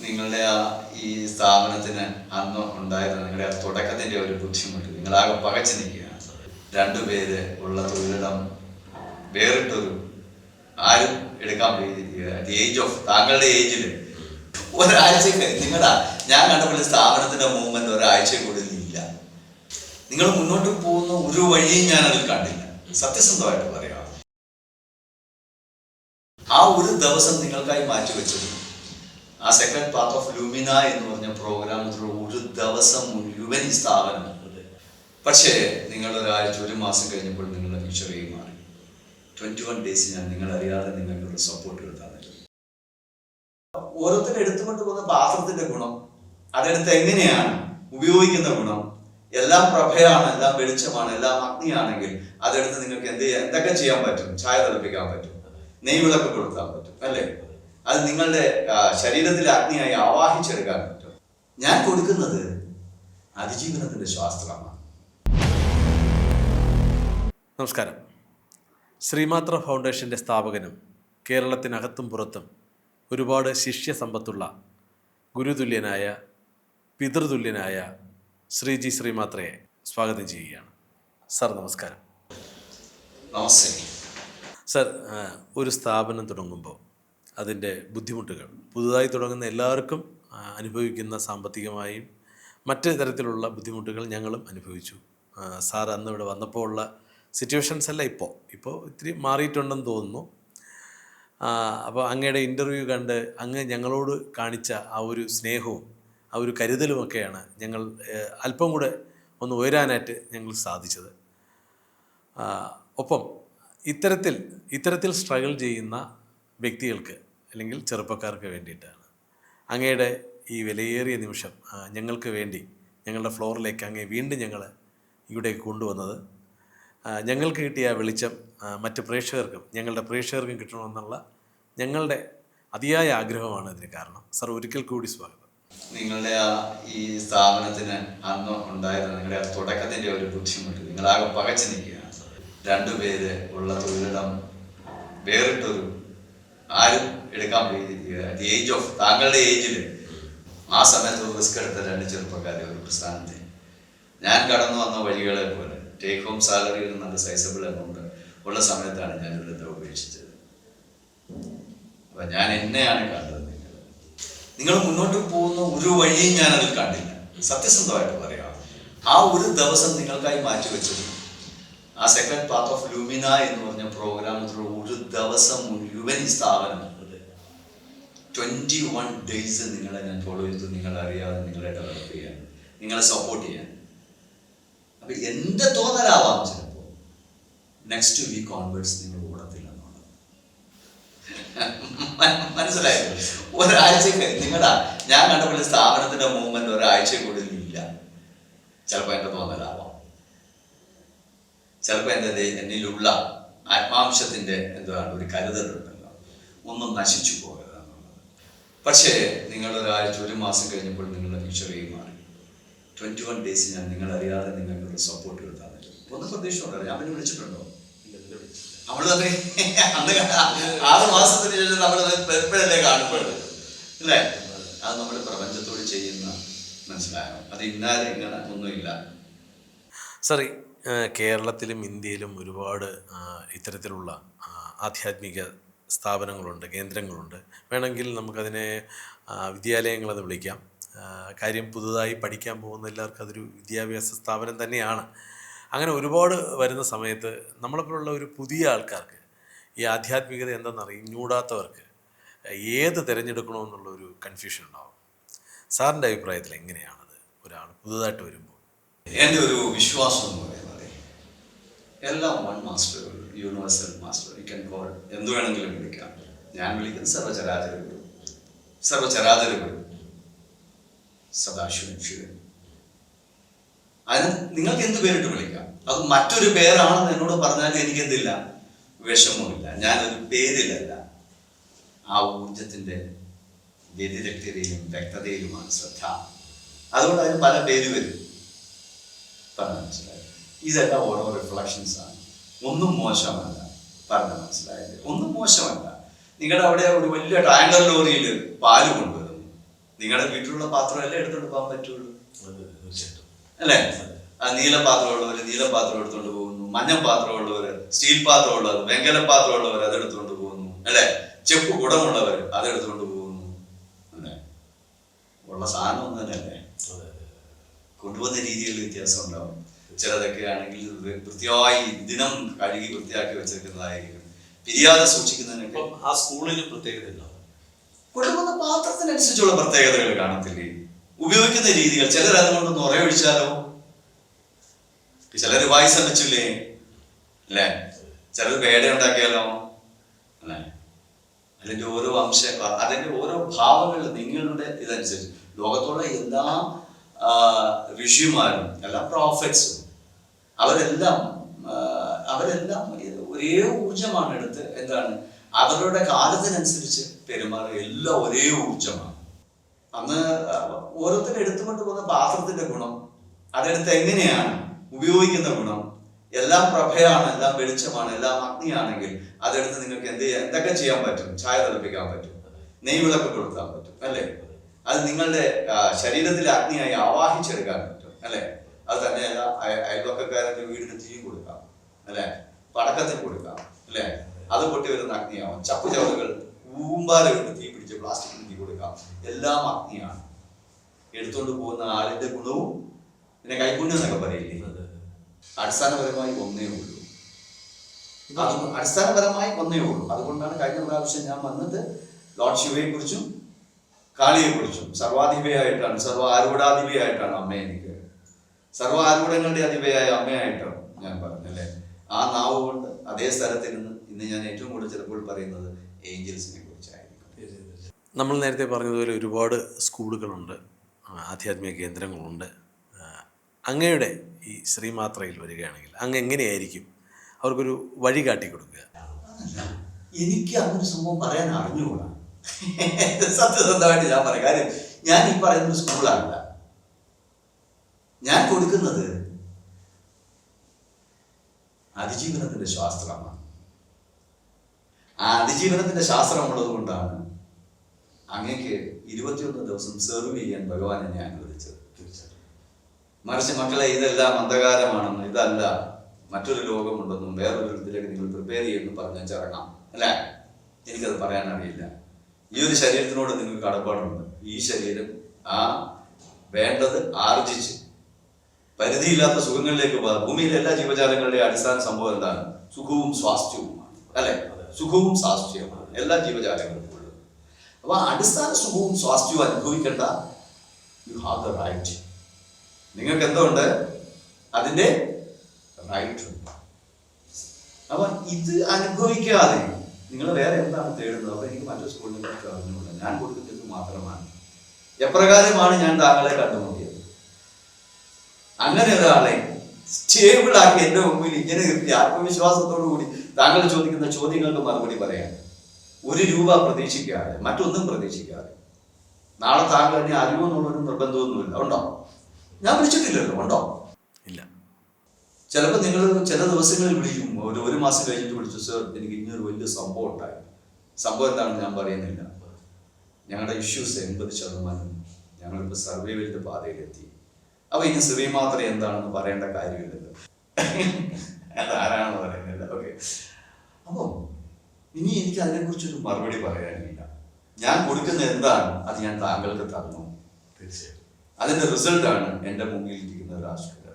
നിങ്ങളുടെ ആ ഈ സ്ഥാപനത്തിന് അന്ന് ഉണ്ടായിരുന്ന നിങ്ങളുടെ ആ തുടക്കത്തിന്റെ ഒരു ബുദ്ധിമുട്ട് നിങ്ങളാകെ പകച്ചു നിൽക്കുകയാണ്. രണ്ടുപേര് ഉള്ള തൊഴിലിടം വേറിട്ടൊരു ആരും എടുക്കാൻ ഏജ് ഓഫ് താങ്കളുടെ ഏജിൽ ഒരാഴ്ച നിങ്ങളുടെ ഞാൻ കണ്ടപ്പോൾ സ്ഥാപനത്തിന്റെ മൂവ്മെന്റ് ഒരാഴ്ച കൂടുതൽ ഇല്ല. നിങ്ങൾ മുന്നോട്ട് പോകുന്ന ഒരു വഴിയും ഞാൻ അതിൽ കണ്ടില്ല. സത്യസന്ധമായിട്ട് പറയാം. ആ ഒരു ദിവസം നിങ്ങൾക്കായി മാറ്റിവെച്ചത് ആ സെക്കൻഡ് പാർട്ട് ഓഫ് ലൂമിന എന്ന് പറഞ്ഞ പ്രോഗ്രാം ഒരു ദിവസം മുഴുവൻ ഈ സ്ഥാപനം പക്ഷേ നിങ്ങൾ ഒരാഴ്ച ഒരു മാസം കഴിഞ്ഞപ്പോൾ നിങ്ങളുടെ ഫ്യൂച്ചറേ മാറി. ട്വന്റി വൺ ഡേയ്സ് ഞാൻ നിങ്ങൾ അറിയാതെ നിങ്ങൾക്ക് നിങ്ങൾക്കുള്ള സപ്പോർട്ടുകൾ തന്നിട്ടുണ്ട് ഓരോരുത്തരും എടുത്തുകൊണ്ട് പോകുന്ന പാത്രത്തിന്റെ ഗുണം അതെടുത്ത് എങ്ങനെയാണ് ഉപയോഗിക്കുന്ന ഗുണം എല്ലാം പ്രഭയാണ് എല്ലാം വെളിച്ചമാണ് എല്ലാം അഗ്നിയാണെങ്കിൽ അതെടുത്ത് നിങ്ങൾക്ക് എന്ത് ചെയ്യാൻ എന്തൊക്കെ ചെയ്യാൻ പറ്റും? ചായ തിളപ്പിക്കാൻ പറ്റും. നെയ്വിളക്ക് കൊടുക്കാൻ പറ്റും അല്ലേ? അത് നിങ്ങളുടെ ശരീരത്തിലെ അഗ്നിയായി ആവാഹിച്ചെടുക്കാൻ പറ്റും. ഞാൻ കൊടുക്കുന്നത് അതിജീവനത്തിന്റെ ശാസ്ത്രമാണ്. നമസ്കാരം. ശ്രീമാത്ര ഫൗണ്ടേഷന്റെ സ്ഥാപകനും കേരളത്തിനകത്തും പുറത്തും ഒരുപാട് ശിഷ്യ സമ്പത്തുള്ള ഗുരുതുല്യനായ പിതൃതുല്യനായ ശ്രീജി ശ്രീമാത്രയെ സ്വാഗതം ചെയ്യുകയാണ്. സാർ നമസ്കാരം. നമസ്തേ. സർ ഒരു സ്ഥാപനം തുടങ്ങുമ്പോൾ അതിന്റെ ബുദ്ധിമുട്ടുകൾ. പുതുതായി തുടങ്ങുന്ന എല്ലാവർക്കും അനുഭവിക്കുന്ന സാമ്പത്തികമായും മറ്റ് തരത്തിലുള്ള ബുദ്ധിമുട്ടുകൾ ഞങ്ങളും അനുഭവിച്ചു. സാർ അന്ന് ഇവിടെ വന്നപ്പോൾ ഉള്ള സിറ്റുവേഷൻസ് അല്ല ഇപ്പോൾ ഇപ്പോൾ ഇത്തിരി മാറിയിട്ടുണ്ടെന്ന് തോന്നുന്നു. അപ്പോൾ അങ്ങയുടെ ഇന്റർവ്യൂ കണ്ട് അങ്ങ് ഞങ്ങളോട് കാണിച്ച ആ ഒരു സ്നേഹവും ആ ഒരു കരുതലുമൊക്കെയാണ് ഞങ്ങൾ അല്പം കൂടെ ഒന്ന് ഉയരാനായിട്ട് ഞങ്ങൾ സാധിച്ചത്. ഒപ്പം ഇത്തരത്തിൽ ഇത്തരത്തിൽ സ്ട്രഗിൾ ചെയ്യുന്ന വ്യക്തികൾക്ക് അല്ലെങ്കിൽ ചെറുപ്പക്കാർക്ക് വേണ്ടിയിട്ടാണ്. അങ്ങയുടെ ഈ വിലയേറിയ നിമിഷം ഞങ്ങൾക്ക് വേണ്ടി ഞങ്ങളുടെ ഫ്ലോറിലേക്ക് അങ്ങേ വീണ്ടും ഞങ്ങൾ ഇവിടേക്ക് കൊണ്ടുവന്നത് ഞങ്ങൾക്ക് കിട്ടിയ വെളിച്ചം മറ്റ് പ്രേക്ഷകർക്കും ഞങ്ങളുടെ പ്രേക്ഷകർക്കും കിട്ടണമെന്നുള്ള ഞങ്ങളുടെ അതിയായ ആഗ്രഹമാണ് ഇതിന് കാരണം. സർ ഒരിക്കൽ കൂടി സ്വാഗതം. നിങ്ങളുടെ ആ ഈ സ്ഥാപനത്തിന് അന്ന് ഉണ്ടായിരുന്ന നിങ്ങളുടെ ആ തുടക്കത്തിന്റെ ഒരു ബുദ്ധിമുട്ട് നിങ്ങളാകെ പകച്ചു നിൽക്കുകയാണ് രണ്ടുപേര് ഉള്ള തൊഴിലിടം വേറിട്ടൊരു ആരും എടുക്കാൻ പോയിരിക്കുക ഏജ് ഓഫ് താങ്കളുടെ ഏജിൽ ആ സമയത്ത് റിസ്ക് എടുത്ത രണ്ട് ചെറുപ്പക്കാരെ ഒരു പ്രസ്ഥാനത്തെ. ഞാൻ കടന്നു വന്ന വഴികളെ പോലെ ടേക്ക് ഹോം സാലറി നല്ല സൈസബിൾ എമൗണ്ട് ഉള്ള സമയത്താണ് ഞാൻ ഇവിടുത്തെ ഉപേക്ഷിച്ചത്. അപ്പൊ ഞാൻ എന്നെയാണ് കണ്ടത് നിങ്ങൾ. നിങ്ങൾ മുന്നോട്ട് പോകുന്ന ഒരു വഴിയും ഞാൻ അതിൽ കണ്ടില്ല. സത്യസന്ധമായിട്ട് പറയാം. ആ ഒരു ദിവസം നിങ്ങൾക്കായി മാറ്റി മാറ്റിവെച്ചത് ആ സെക്കൻഡ് പാർട്ട് ഓഫ് ലുമിന എന്ന് പറഞ്ഞ പ്രോഗ്രാം ഒരു ദിവസം മുഴുവൻ ഈ സ്ഥാപനം ട്വന്റി വൺ ഡേയ്സ് നിങ്ങളെ ഞാൻ ഫോളോ ചെയ്തു നിങ്ങളെ അറിയാതെ നിങ്ങളെ ഡെവലപ്പ് ചെയ്യാൻ നിങ്ങളെ സപ്പോർട്ട് ചെയ്യാൻ. അപ്പൊ എന്റെ തോന്നലാവാം ചിലപ്പോ. നെക്സ്റ്റ് വീക്ക് ഓൺവേർഡ്സ് നിങ്ങൾ ഓടത്തില്ല മനസ്സിലായോ? ഒരാഴ്ചക്ക് നിങ്ങളുടെ ഞാൻ കണ്ടപ്പോൾ സ്ഥാപനത്തിന്റെ മൂവ്മെന്റ് ഒരാഴ്ച കൂടുതലില്ല ചിലപ്പോൾ എന്റെ തോന്നലാവാം. ചിലപ്പോൾ എന്റെ എന്നിലുള്ള ആത്മാംശത്തിന്റെ എന്താണ് ഒരു കരുതലുണ്ടല്ലോ. ഒന്നും നശിച്ചു പോകരുത് പക്ഷേ നിങ്ങൾ ഒരാഴ്ച ഒരു മാസം കഴിഞ്ഞപ്പോൾ നിങ്ങളുടെ ഫ്യൂച്ചറേ മാറി. ട്വന്റി വൺ ഡേയ്സ് ഞാൻ നിങ്ങൾ അറിയാതെ നിങ്ങൾക്കുള്ള സപ്പോർട്ടുകൾ തന്നിട്ടുണ്ട് ഒന്ന് പ്രതീക്ഷ ഉണ്ടല്ലോ ഞാൻ പിന്നെ വിളിച്ചിട്ടുണ്ടോ? നമ്മൾ തന്നെ അന്ന് ആറ് മാസത്തിന് ശേഷം നമ്മൾ എപ്പോഴല്ലേ കാണുമ്പോൾ അല്ലേ അത് നമ്മൾ പ്രപഞ്ചത്തോട് ചെയ്യുന്ന മനസ്സിലായോ അത് ഇന്നാലും ഇങ്ങനെ ഒന്നുമില്ല. ആ, കേരളത്തിലും ഇന്ത്യയിലും ഒരുപാട് ഇത്തരത്തിലുള്ള ആധ്യാത്മിക സ്ഥാപനങ്ങളുണ്ട് കേന്ദ്രങ്ങളുണ്ട്. വേണമെങ്കിൽ നമുക്കതിനെ വിദ്യാലയങ്ങളെന്ന് വിളിക്കാം. കാര്യം പുതുതായി പഠിക്കാൻ പോകുന്ന എല്ലാവർക്കും അതൊരു വിദ്യാഭ്യാസ സ്ഥാപനം തന്നെയാണ്. അങ്ങനെ ഒരുപാട് വരുന്ന സമയത്ത് നമ്മളെപ്പോലുള്ള ഒരു പുതിയ ആൾക്കാർക്ക് ഈ ആധ്യാത്മികത എന്തെന്നറിഞ്ഞൂടാത്തവർക്ക് ഏത് തിരഞ്ഞെടുക്കണമെന്നുള്ള ഒരു കൺഫ്യൂഷൻ ഉണ്ടാവും. സാറിന്റെ അഭിപ്രായത്തിൽ എങ്ങനെയാണത്? ഒരാൾ പുതുതായിട്ട് വരുമ്പോൾ. എന്റെ ഒരു വിശ്വാസം എല്ലാം one master universal master you can call എന്ത് വേണമെങ്കിലും വിളിക്കാം. ഞാൻ വിളിക്കുന്നത് സർവചരാചര ഗുരു സർവചരാചര ഗുരു സദാശിവൻ ശിവൻ. അതിന് നിങ്ങൾക്ക് എന്ത് പേരിട്ട് വിളിക്കാം? അത് മറ്റൊരു പേരാണെന്ന് എന്നോട് പറഞ്ഞാൽ എനിക്ക് എന്തില്ല വിഷമമില്ല. ഞാനൊരു പേരിലല്ല. ആ ഊർജത്തിന്റെ വ്യതിരക്തതയിലും വ്യക്തതയിലുമാണ് ശ്രദ്ധ. അതുകൊണ്ട് അതിന് പല പേര് വരും. പറഞ്ഞു മനസ്സിലായി? ഇതെല്ലാം ഓരോ റിഫ്ലക്ഷൻസ് ആണ്. ഒന്നും മോശമല്ല. പറഞ്ഞു മനസ്സിലായത്. ഒന്നും മോശമല്ല. നിങ്ങളുടെ അവിടെ ഒരു വലിയ ടാങ്കർ ലോറിയിൽ പാൽ കൊണ്ടുവരുന്നു. നിങ്ങളുടെ വീട്ടിലുള്ള പാത്രമല്ലേ എടുത്തോണ്ട് പോകാൻ പറ്റുള്ളൂ? അല്ലേ? ആ നീല പാത്രമുള്ളവർ നീല പാത്രം എടുത്തുകൊണ്ട് പോകുന്നു. മഞ്ഞ പാത്രമുള്ളവർ സ്റ്റീൽ പാത്രമുള്ളവർ വെങ്കല പാത്രമുള്ളവർ ഉള്ളവർ അതെടുത്തുകൊണ്ട് പോകുന്നു. അല്ലേ? ചെപ്പ് കുടമുള്ളവർ അതെടുത്തുകൊണ്ട് പോകുന്നു. അല്ലേ? ഉള്ള സാധനം ഒന്നും തന്നെ അല്ലേ കൊണ്ടുവന്ന രീതിയിൽ വ്യത്യാസം ഉണ്ടാവും. ചിലതൊക്കെ ആണെങ്കിൽ വൃത്തിയായി ദിനം കഴുകി വൃത്തിയാക്കി വെച്ചിരിക്കുന്നതായിരിക്കും പിരിയാതെ സൂക്ഷിക്കുന്നതിനൊക്കെ ആ സ്കൂളിന് പ്രത്യേകത ഉണ്ടാവും പാത്രത്തിനനുസരിച്ചുള്ള പ്രത്യേകതകൾ കാണത്തില്ലേ? ഉപയോഗിക്കുന്ന രീതികൾ. ചിലർ അതുകൊണ്ടൊന്ന് ഉറയൊഴിച്ചാലോ ചിലർ വായി സമ്മിച്ചില്ലേ അല്ലേ? ചിലർ പേട ഉണ്ടാക്കിയാലോ? അല്ലേ? അതിന്റെ ഓരോ അംശ അതിന്റെ ഓരോ ഭാവങ്ങൾ നിങ്ങളുടെ ഇതനുസരിച്ച്. ലോകത്തുള്ള എല്ലാ ഋഷിമാരും എല്ലാ പ്രോഫറ്റ്സും അവരെല്ലാം അവരെല്ലാം ഒരേ ഊർജമാണ് എടുത്ത് എന്താണ് അവരുടെ കാലത്തിനനുസരിച്ച് പെരുമാറുക. എല്ലാം ഒരേ ഊർജമാണ് അന്ന് ഓരോരുത്തരും എടുത്തുകൊണ്ട് പോകുന്ന പാത്രത്തിന്റെ ഗുണം അതെടുത്ത് എങ്ങനെയാണ് ഉപയോഗിക്കുന്ന ഗുണം എല്ലാം പ്രഭയാണ് എല്ലാം വെളിച്ചമാണ് എല്ലാം അഗ്നിയാണെങ്കിൽ അതെടുത്ത് നിങ്ങൾക്ക് എന്ത് ചെയ്യാൻ എന്തൊക്കെ ചെയ്യാൻ പറ്റും? ചായ തിളപ്പിക്കാൻ പറ്റും. നെയ് വിളക്ക് കൊടുക്കാൻ പറ്റും അല്ലേ? അത് നിങ്ങളുടെ ശരീരത്തിലെ അഗ്നിയായി ആവാഹിച്ചെടുക്കാൻ പറ്റും അല്ലേ? അത് തന്നെയല്ല അയ- അയൽവക്കക്കാരന്റെ വീടിന് തീ കൊടുക്കാം അല്ലേ? പടക്കത്തിന് കൊടുക്കാം അല്ലേ? അത് പൊട്ടി വരുന്ന അഗ്നിയാവും. ചപ്പു ചവറുകൾ ഊമ്പാല വീട് തീ പിടിച്ച് പ്ലാസ്റ്റിക്കിന് തീ കൊടുക്കാം. എല്ലാം അഗ്നിയാണ്. എടുത്തുകൊണ്ട് പോകുന്ന ആളിന്റെ ഗുണവും പിന്നെ കൈപുണ്യം എന്നൊക്കെ പറയില്ലേ. അടിസ്ഥാനപരമായി ഒന്നേ ഉള്ളൂ. അടിസ്ഥാനപരമായി ഒന്നേ ഉള്ളൂ. അതുകൊണ്ടാണ് കഴിഞ്ഞ പ്രാവശ്യം ഞാൻ വന്നത് ലോർഡ് ശിവയെ കുറിച്ചും കാളിയെ കുറിച്ചും സർവാധിപയായിട്ടാണ് സർവ ആരൂഢാധിപയായിട്ടാണ് അമ്മ എനിക്ക് സർവ ആരൂഢങ്ങളുടെ അതിവയായ അമ്മയായിട്ടാണ് ഞാൻ പറഞ്ഞല്ലേ ആ നാവ് കൊണ്ട് അതേ സ്ഥലത്ത് നിന്ന് ഇന്ന് ഞാൻ ഏറ്റവും കൂടുതൽ ചിലപ്പോൾ പറയുന്നത് ഏഞ്ചൽസിനെ കുറിച്ചായിരിക്കും. നമ്മൾ നേരത്തെ പറഞ്ഞതുപോലെ ഒരുപാട് സ്കൂളുകളുണ്ട് ആധ്യാത്മിക കേന്ദ്രങ്ങളുണ്ട്. അങ്ങയുടെ ഈ ശ്രീമാത്രയിൽ വരികയാണെങ്കിൽ അങ്ങ് എങ്ങനെയായിരിക്കും? അവർക്കൊരു വഴി കാട്ടി കൊടുക്കുക എനിക്ക് അങ്ങനെ സംഭവം പറയാൻ അറിഞ്ഞുകൂടാ? സത്യസന്ധമായിട്ട് ഞാൻ പറയാം. കാര്യം ഞാൻ ഈ പറയുന്ന സ്കൂളല്ല. ഞാൻ കൊടുക്കുന്നത് അതിജീവനത്തിന്റെ ശാസ്ത്രമാണ്. ആ അതിജീവനത്തിന്റെ ശാസ്ത്രമുള്ളത് കൊണ്ടാണ് അങ്ങക്ക് ഇരുപത്തിയൊന്ന് ദിവസം സെർവ് ചെയ്യാൻ ഭഗവാൻ എന്നെ അനുവദിച്ചത്. മറിച്ച് മക്കളെ ഇതെല്ലാം അന്ധകാരമാണെന്നും ഇതല്ല മറ്റൊരു ലോകമുണ്ടെന്നും വേറൊരു ഇതിലേക്ക് നിങ്ങൾ പ്രിപ്പയർ ചെയ്യുമെന്ന് പറഞ്ഞാൽ ചിറങ്ങാം അല്ലേ? എനിക്കത് പറയാൻ അറിയില്ല. ഈ ഒരു ശരീരത്തിനോട് നിങ്ങൾക്ക് കടപ്പാടുണ്ട് ഈ ശരീരം ആ വേണ്ടത് ആർജിച്ച് പരിധിയില്ലാത്ത സുഖങ്ങളിലേക്ക് ഭൂമിയിലെ എല്ലാ ജീവജാലങ്ങളുടെയും അടിസ്ഥാന സംഭവം എന്താണ്? സുഖവും സ്വാസ്ഥ്യവുമാണ്. അല്ലെ? സുഖവും സ്വാസ്ഥ്യവുമാണ്. എല്ലാ ജീവജാലങ്ങൾക്കും ഉള്ളത്. അപ്പൊ അടിസ്ഥാന സുഖവും സ്വാസ്ഥ്യവും അനുഭവിക്കേണ്ട യു ഹാവ് ദ റൈറ്റ് നിങ്ങൾക്ക് എന്തുണ്ട്? അതിന്റെ റൈറ്റ് ഉണ്ട്. അപ്പൊ ഇത് അനുഭവിക്കാതെ നിങ്ങൾ വേറെ എന്താണ് തേടുന്നത്? അപ്പൊ എനിക്ക് മറ്റു സ്കൂളിനെ കുറിച്ച് അറിഞ്ഞുകൂടാ. ഞാൻ കൊടുക്കുന്നത് മാത്രമാണ്. എപ്രകാരമാണ് ഞാൻ താങ്കളെ കണ്ടുമുട്ടിയത് അങ്ങനെ ഒരാളെ സ്റ്റേബിൾ ആക്കി എന്റെ മുമ്പിൽ ഇങ്ങനെ നിർത്തി ആത്മവിശ്വാസത്തോടു കൂടി താങ്കൾ ചോദിക്കുന്ന ചോദ്യങ്ങൾക്ക് മറുപടി പറയാൻ ഒരു രൂപ പ്രതീക്ഷിക്കാതെ മറ്റൊന്നും പ്രതീക്ഷിക്കാതെ നാളെ താങ്കൾ എന്നെ അറിയുമെന്നുള്ളൊരു നിർബന്ധമൊന്നുമില്ല. ഉണ്ടോ? ഞാൻ വിളിച്ചിട്ടില്ലല്ലോ. ഉണ്ടോ? ഇല്ല. ചിലപ്പോൾ നിങ്ങൾ ചില ദിവസങ്ങളിൽ വിളിക്കും. ഒരു ഒരു മാസം കഴിഞ്ഞിട്ട് വിളിച്ചു. സർ എനിക്ക് ഇങ്ങനൊരു വലിയ സംഭവം ഉണ്ടായി. സംഭവം എന്താണെന്ന് ഞാൻ പറയുന്നില്ല. ഞങ്ങളുടെ ഇഷ്യൂസ് എൺപത് ശതമാനം ഞങ്ങളിപ്പോൾ സർവൈവലിന്റെ പാതയിലെത്തി. അപ്പൊ ഇനി ശ്രീമാത്ര എന്താണെന്ന് പറയേണ്ട കാര്യമില്ലല്ലോ. അതാരാണെന്ന് പറയുന്നില്ല. ഓക്കെ അപ്പോൾ ഇനി എനിക്ക് അതിനെക്കുറിച്ചൊരു മറുപടി പറയാനില്ല. ഞാൻ കൊടുക്കുന്ന എന്താണ് അത് ഞാൻ താങ്കൾക്ക് തന്നു. തീർച്ചയായും. അതിന്റെ റിസൾട്ടാണ് എന്റെ മുന്നിൽ ഇരിക്കുന്ന രാഷ്ട്രീയം